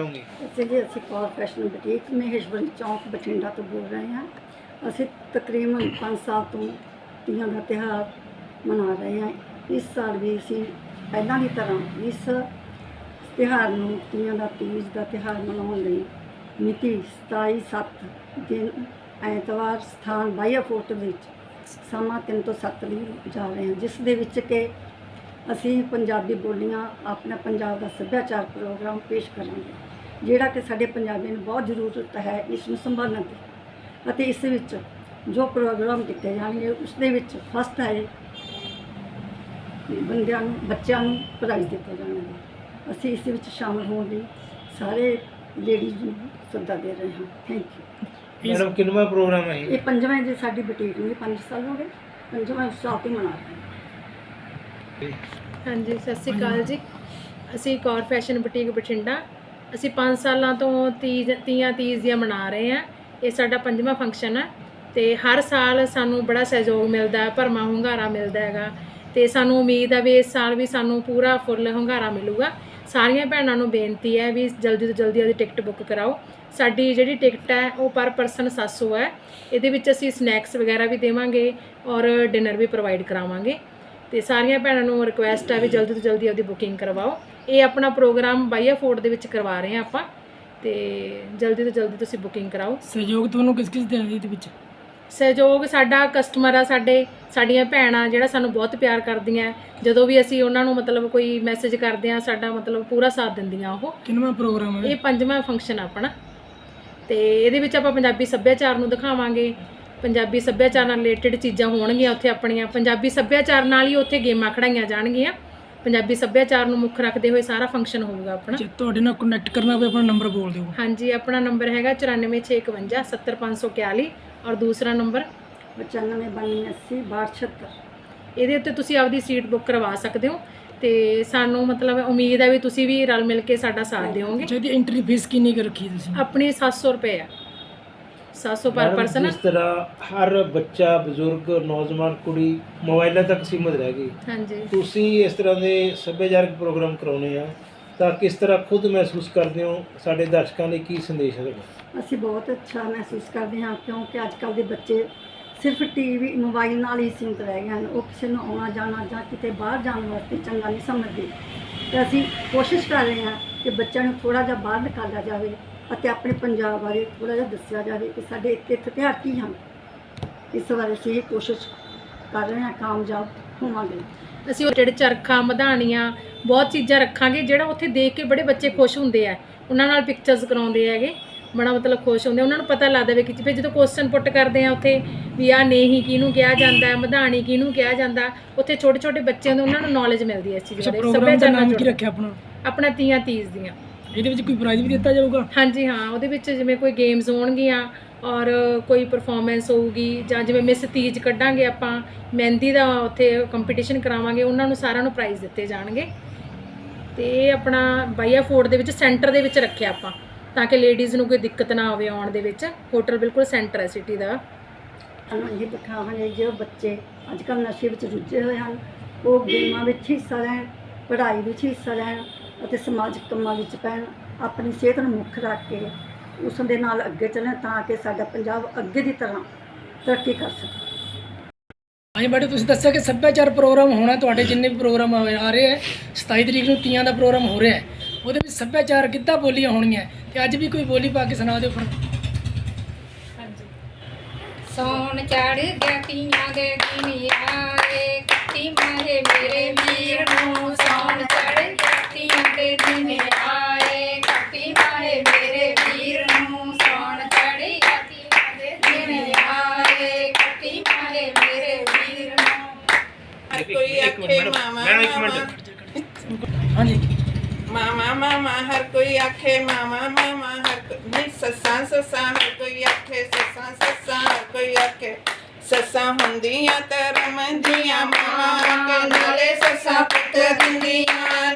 ਹੋਊਗੀ ਅਸੀਂ ਜੀ ਅਸੀਂ ਕਾਰਪੋਰੇਸ਼ਨ ਬੁਟੀਕ ਮਹੇਸ਼ਵਰੀ ਚੌਂਕ ਬਠਿੰਡਾ ਤੋਂ ਬੋਲ ਰਹੇ ਹਾਂ। ਅਸੀਂ ਤਕਰੀਬਨ 5 ਸਾਲ ਤੋਂ ਤੀਆਂ ਦਾ ਤਿਉਹਾਰ ਮਨਾ ਰਹੇ ਹਾਂ। ਇਸ ਸਾਲ ਵੀ ਅਸੀਂ ਪਹਿਲਾਂ ਦੀ ਤਰ੍ਹਾਂ ਇਸ ਤਿਉਹਾਰ ਨੂੰ ਤੀਆਂ ਦਾ ਤੀਜ ਦਾ ਤਿਉਹਾਰ ਮਨਾਉਣ ਲਈ ਮਿਤੀ 27 7 ਦਿਨ ਐਤਵਾਰ ਸਥਾਨ ਬਾਈਆ ਫੋਰਟ ਵਿੱਚ ਸਮਾਂ 3 ਤੋਂ 7 ਲਈ ਜਾ ਰਹੇ ਹਾਂ, ਜਿਸ ਦੇ ਵਿੱਚ ਕਿ ਅਸੀਂ ਪੰਜਾਬੀ ਬੋਲੀਆਂ ਆਪਣਾ ਪੰਜਾਬ ਦਾ ਸੱਭਿਆਚਾਰ ਪ੍ਰੋਗਰਾਮ ਪੇਸ਼ ਕਰਾਂਗੇ ਜਿਹੜਾ ਕਿ ਸਾਡੇ ਪੰਜਾਬੀਆਂ ਨੂੰ ਬਹੁਤ ਜ਼ਰੂਰਤ ਹੈ ਇਸ ਨੂੰ ਸੰਭਾਲਣ ਦੀ ਅਤੇ ਇਸ ਵਿੱਚ ਜੋ ਪ੍ਰੋਗਰਾਮ ਕੀਤੇ ਜਾਣਗੇ ਉਸ ਦੇ ਵਿੱਚ ਫਸਟ ਆਏ ਬੰਦਿਆਂ ਨੂੰ ਬੱਚਿਆਂ ਨੂੰ ਪ੍ਰਾਈਜ਼ ਦਿੱਤੇ ਜਾਣਗੇ। ਅਸੀਂ ਇਸ ਵਿੱਚ ਸ਼ਾਮਲ ਹੋਣ ਲਈ ਸਾਰੇ ਲੇਡੀਜ਼ ਨੂੰ ਸੱਦਾ ਦੇ ਰਹੇ ਹਾਂ। ਥੈਂਕ ਯੂ ਮੈਡਮ ਕਿੰਨਵਾਂ ਪ੍ਰੋਗਰਾਮ ਹੈ ਇਹ? ਪੰਜਵੇਂ ਦੇ ਸਾਡੀ ਬੁਟੀਕ ਨੂੰ 5 ਸਾਲ ਹੋ ਗਏ ਪੰਜਵਾਂ ਸਾਲ ਤੇ ਮਨਾ ਰਹੇ ਹਾਂ। ਹਾਂਜੀ, ਸਤਿ ਸ਼੍ਰੀ ਅਕਾਲ ਜੀ। ਅਸੀਂ ਕੌਰ ਫੈਸ਼ਨ ਬੁਟੀਕ ਬਠਿੰਡਾ। ਅਸੀਂ 5 ਸਾਲਾਂ ਤੋਂ ਤੀਜ, ਤੀਆਂ ਤੀਜ ਦੀਆਂ ਮਨਾ ਰਹੇ ਹਾਂ। ਇਹ ਸਾਡਾ ਪੰਜਵਾਂ ਫੰਕਸ਼ਨ ਹੈ ਤੇ ਹਰ ਸਾਲ ਸਾਨੂੰ ਬੜਾ ਸਹਿਯੋਗ ਮਿਲਦਾ ਹੈ ਭਰਮਾ ਹੁੰਗਾਰਾ ਮਿਲਦਾ ਹੈਗਾ ਤੇ ਸਾਨੂੰ ਉਮੀਦ ਹੈ ਵੀ ਇਸ ਸਾਲ ਵੀ ਸਾਨੂੰ ਪੂਰਾ ਫੁੱਲ ਹੁੰਗਾਰਾ ਮਿਲੂਗਾ। ਸਾਰੀਆਂ ਭੈਣਾਂ ਨੂੰ ਬੇਨਤੀ ਹੈ ਵੀ ਜਲਦੀ ਤੋਂ ਜਲਦੀ ਉਹਦੀ ਟਿਕਟ ਬੁੱਕ ਕਰਾਓ। ਸਾਡੀ ਜਿਹੜੀ ਟਿਕਟ ਹੈ, ਉਹ ਪਰ ਪਰਸਨ 700 ਹੈ। ਇਹਦੇ ਵਿੱਚ ਅਸੀਂ ਸਨੈਕਸ ਵਗੈਰਾ ਵੀ ਦੇਵਾਂਗੇ ਔਰ ਡਿਨਰ ਵੀ ਪ੍ਰੋਵਾਈਡ ਕਰਾਵਾਂਗੇ। ਤੇ ਸਾਰੀਆਂ ਭੈਣਾਂ ਨੂੰ ਰਿਕੁਐਸਟ ਹੈ ਵੀ ਜਲਦੀ ਤੋਂ ਜਲਦੀ ਆਪਦੀ ਬੁਕਿੰਗ ਕਰਵਾਓ। ਇਹ ਆਪਣਾ ਪ੍ਰੋਗਰਾਮ ਬਾਈਆ ਫੋਰਟ ਦੇ ਵਿੱਚ ਕਰਵਾ ਰਹੇ ਹਾਂ ਆਪਾਂ ਤੇ ਜਲਦੀ ਤੋਂ ਜਲਦੀ ਤੁਸੀਂ ਬੁਕਿੰਗ ਕਰਾਓ। ਸਹਿਯੋਗ ਤੁਹਾਨੂੰ ਕਿਸ ਕਿਸ ਦੇ ਇਹਦੇ ਵਿੱਚ? ਸਹਿਯੋਗ ਸਾਡਾ ਕਸਟਮਰ ਆ ਸਾਡੇ ਸਾਡੀਆਂ ਭੈਣਾਂ ਜਿਹੜਾ ਸਾਨੂੰ ਬਹੁਤ ਪਿਆਰ ਕਰਦੀਆਂ। ਜਦੋਂ ਵੀ ਅਸੀਂ ਉਹਨਾਂ ਨੂੰ ਮਤਲਬ ਕੋਈ ਮੈਸੇਜ ਕਰਦੇ ਆ ਸਾਡਾ ਮਤਲਬ ਪੂਰਾ ਸਾਥ ਦਿੰਦੀਆਂ ਉਹ। ਕਿੰਨਵਾਂ ਪ੍ਰੋਗਰਾਮ ਹੈ ਇਹ? ਪੰਜਵਾਂ ਫੰਕਸ਼ਨ ਆ ਆਪਣਾ। ਤੇ ਇਹਦੇ ਵਿੱਚ ਆਪਾਂ ਪੰਜਾਬੀ ਸੱਭਿਆਚਾਰ ਨੂੰ ਦਿਖਾਵਾਂਗੇ। ਪੰਜਾਬੀ ਸੱਭਿਆਚਾਰ ਨਾਲ ਰਿਲੇਟਡ ਚੀਜ਼ਾਂ ਹੋਣਗੀਆਂ ਉੱਥੇ ਆਪਣੀਆਂ। ਪੰਜਾਬੀ ਸੱਭਿਆਚਾਰ ਨਾਲ ਹੀ ਉੱਥੇ ਗੇਮਾਂ ਖੜਾਈਆਂ ਜਾਣਗੀਆਂ। ਪੰਜਾਬੀ ਸੱਭਿਆਚਾਰ ਨੂੰ ਮੁੱਖ ਰੱਖਦੇ ਹੋਏ ਸਾਰਾ ਫੰਕਸ਼ਨ ਹੋਊਗਾ ਆਪਣਾ। ਜੇ ਤੁਹਾਡੇ ਨਾਲ ਕਨੈਕਟ ਕਰਨਾ ਹੋਵੇ ਆਪਣਾ ਨੰਬਰ ਬੋਲ ਦਿਓ। ਹਾਂਜੀ ਆਪਣਾ ਨੰਬਰ ਹੈਗਾ 94651 70541 ਔਰ ਦੂਸਰਾ ਨੰਬਰ 95 92 80 62 76 ਇਹਦੇ ਉੱਤੇ ਤੁਸੀਂ ਆਪਦੀ ਸੀਟ ਬੁੱਕ ਕਰਵਾ ਸਕਦੇ ਹੋ ਤੇ ਸਾਨੂੰ ਮਤਲਬ ਉਮੀਦ ਹੈ ਵੀ ਤੁਸੀਂ ਵੀ ਰਲ ਮਿਲ ਕੇ ਸਾਡਾ ਸਾਥ ਦਿਓਗੇ। ਇਹਦੀ ਐਂਟਰੀ ਫੀਸ ਕਿੰਨੀ ਕੁ ਰੱਖੀ ਤੁਸੀਂ? ਆਪਣੀ 700 ਰੁਪਏ ਆ। 700 ਪਰ ਮੈਡਮ, ਪਰਸਨ ਜਿਸ ਤਰ੍ਹਾਂ ਹਰ ਬੱਚਾ ਬਜ਼ੁਰਗ ਨੌਜਵਾਨ ਕੁੜੀ ਮੋਬਾਈਲਾਂ ਤੱਕ ਸੀਮਿਤ ਰਹਿ ਗਈ। ਹਾਂਜੀ। ਤੁਸੀਂ ਇਸ ਤਰ੍ਹਾਂ ਦੇ ਸੱਭਿਆਚਾਰਕ ਪ੍ਰੋਗਰਾਮ ਕਰਾਉਨੇ ਆ ਤਾਂ ਕਿਸ ਤਰ੍ਹਾਂ ਖੁਦ ਮਹਿਸੂਸ ਕਰਦੇ ਹੋ? ਸਾਡੇ ਦਰਸ਼ਕਾਂ ਲਈ ਕੀ ਸੰਦੇਸ਼ ਹੈ ਤੁਹਾਡਾ? ਅਸੀਂ ਬਹੁਤ ਅੱਛਾ ਮਹਿਸੂਸ ਕਰਦੇ ਹਾਂ ਕਿਉਂਕਿ ਅੱਜ ਕੱਲ੍ਹ ਦੇ ਬੱਚੇ ਸਿਰਫ ਟੀਵੀ ਮੋਬਾਈਲ ਨਾਲ ਹੀ ਸੀਮਿਤ ਰਹਿ ਗਏ ਹਨ। ਉਹ ਕਿਸੇ ਨੂੰ ਆਉਣਾ ਜਾਣਾ ਜਾਂ ਕਿਤੇ ਬਾਹਰ ਜਾਣ ਵਾਸਤੇ ਚੰਗਾ ਨਹੀਂ ਸਮਝਦੇ। ਤੇ ਅਸੀਂ ਕੋਸ਼ਿਸ਼ ਕਰ ਰਹੇ ਹਾਂ ਕਿ ਬੱਚਿਆਂ ਨੂੰ ਥੋੜਾ ਜਿਹਾ ਬਾਹਰ ਨਿਕਾਲਿਆ ਜਾਵੇ। ਅਤੇ ਆਪਣੇ ਪੰਜਾਬ ਬਾਰੇ ਥੋੜਾ ਜਿਹਾ ਦੱਸਿਆ ਜਾਵੇ ਕਿ ਸਾਡੇ ਇੱਥੇ ਇਤਿਹਾਸ ਕੀ ਹਨ? ਇਸ ਬਾਰੇ ਅਸੀਂ ਇਹ ਕੋਸ਼ਿਸ਼ ਕਰ ਰਹੇ ਹਾਂ ਕਾਮਯਾਬ ਹੋਵਾਂਗੇ। ਅਸੀਂ ਉਹ ਜਿਹੜੇ ਚਰਖਾ ਮਧਾਣੀਆਂ ਬਹੁਤ ਚੀਜ਼ਾਂ ਰੱਖਾਂਗੇ ਜਿਹੜਾ ਉੱਥੇ ਦੇਖ ਕੇ ਬੜੇ ਬੱਚੇ ਖੁਸ਼ ਹੁੰਦੇ ਆ। ਉਹਨਾਂ ਨਾਲ ਪਿਕਚਰਸ ਕਰਾਉਂਦੇ ਹੈਗੇ ਬੜਾ ਮਤਲਬ ਖੁਸ਼ ਹੁੰਦੇ ਉਹਨਾਂ ਨੂੰ ਪਤਾ ਲੱਗਦਾ ਵੀ ਕਿ ਫਿਰ ਜਦੋਂ ਕੁਐਸਚਨ ਪੁੱਟ ਕਰਦੇ ਆ ਉੱਥੇ ਵੀ ਆ ਨਹੀਂ ਕਿਹਨੂੰ ਕਿਹਾ ਜਾਂਦਾ ਹੈ ਮਧਾਣੀ ਕਿਹਨੂੰ ਕਿਹਾ ਜਾਂਦਾ ਉੱਥੇ ਛੋਟੇ ਛੋਟੇ ਬੱਚਿਆਂ ਨੂੰ ਉਹਨਾਂ ਨੂੰ ਨੌਲੇਜ ਮਿਲਦੀ ਹੈ ਇਸ ਚੀਜ਼ ਬਾਰੇ ਸੱਭਿਆਚਾਰ ਨਾਲ ਨਾਮ ਕੀ। ਰੱਖਿਆ ਆਪਣਾ? ਆਪਣਾ ਤੀਆਂ ਤੀਜ ਦੀਆਂ। ਇਹਦੇ ਵਿੱਚ ਕੋਈ ਪ੍ਰਾਈਜ਼ ਵੀ ਦਿੱਤਾ ਜਾਊਗਾ? ਹਾਂਜੀ ਹਾਂ ਉਹਦੇ ਵਿੱਚ ਜਿਵੇਂ ਕੋਈ ਗੇਮਸ ਹੋਣਗੀਆਂ ਔਰ ਕੋਈ ਪਰਫਾਰਮੈਂਸ ਹੋਊਗੀ ਜਾਂ ਜਿਵੇਂ ਮਿਸ ਤੀਜ ਕੱਢਾਂਗੇ ਆਪਾਂ ਮਹਿੰਦੀ ਦਾ ਉੱਥੇ ਕੰਪੀਟੀਸ਼ਨ ਕਰਾਵਾਂਗੇ ਉਹਨਾਂ ਨੂੰ ਸਾਰਿਆਂ ਨੂੰ ਪ੍ਰਾਈਜ਼ ਦਿੱਤੇ ਜਾਣਗੇ। ਤੇ ਇਹ ਆਪਣਾ ਬਾਈਆ ਫੋਰਟ ਦੇ ਵਿੱਚ ਸੈਂਟਰ ਦੇ ਵਿੱਚ ਰੱਖਿਆ ਆਪਾਂ ਤਾਂ ਕਿ ਲੇਡੀਜ਼ ਨੂੰ ਕੋਈ ਦਿੱਕਤ ਨਾ ਆਵੇ ਆਉਣ ਦੇ ਵਿੱਚ। ਹੋਟਲ ਬਿਲਕੁਲ ਸੈਂਟਰ ਹੈ ਸਿਟੀ ਦਾ। ਇਹ ਦਿਖਾਵਾਂਗੇ ਜੋ ਬੱਚੇ ਅੱਜ ਕੱਲ੍ਹ ਨਸ਼ੇ ਵਿੱਚ ਰੁੱਝੇ ਹੋਏ ਹਨ। ਉਹ ਗੇਮਾਂ ਵਿੱਚ ਹਿੱਸਾ ਲੈਣ ਪੜ੍ਹਾਈ ਵਿੱਚ ਹਿੱਸਾ ਲੈਣ ਅਤੇ ਸਮਾਜਿਕ ਕੰਮਾਂ ਵਿੱਚ ਪੈਣ ਆਪਣੀ ਸਿਹਤ ਨੂੰ ਮੁੱਖ ਰੱਖ ਕੇ ਉਸ ਦੇ ਨਾਲ ਅੱਗੇ ਚੱਲਣ ਤਾਂ ਕਿ ਸਾਡਾ ਪੰਜਾਬ ਅੱਗੇ ਦੀ ਤਰ੍ਹਾਂ ਤਰੱਕੀ ਕਰ ਸਕੇ। ਹਾਂਜੀ ਬੇਟੇ ਤੁਸੀਂ ਦੱਸਿਆ ਕਿ ਸੱਭਿਆਚਾਰ ਪ੍ਰੋਗਰਾਮ ਹੋਣਾ ਤੁਹਾਡੇ ਜਿੰਨੇ ਵੀ ਪ੍ਰੋਗਰਾਮ ਆ ਰਹੇ ਹੈ 27 ਤਰੀਕ ਨੂੰ ਤੀਆਂ ਦਾ ਪ੍ਰੋਗਰਾਮ ਹੋ ਰਿਹਾ ਹੈ। ਉਹਦੇ ਵਿੱਚ ਸੱਭਿਆਚਾਰ ਕਿੱਦਾਂ ਬੋਲੀਆਂ ਹੋਣਗੀਆਂ? ਤੇ ਅੱਜ ਵੀ ਕੋਈ ਬੋਲੀ ਪਾ ਕੇ ਸੁਣਾ ਦਿਓ ਫਿਰ। ਹਾਂਜੀ। ਸੌਣ ਚੜ ਗਿਆ ਤੀਆਂ ਦੇ ਦਿਨ ਹਾਂਜੀ। ਮਾਮਾ ਮਾਮਾ, ਹਰ ਕੋਈ ਆਖੇ, ਮਾਮਾ ਮਾਮਾ, ਹਰ ਹੁੰਦੀਆਂ ਧਰਮ ਦੀਆਂ ਮਾਂ ਕੇ ਨਾਲੇ ਸੱਸਾਂ ਪੁੱਤ ਦਿੰਦੀਆਂ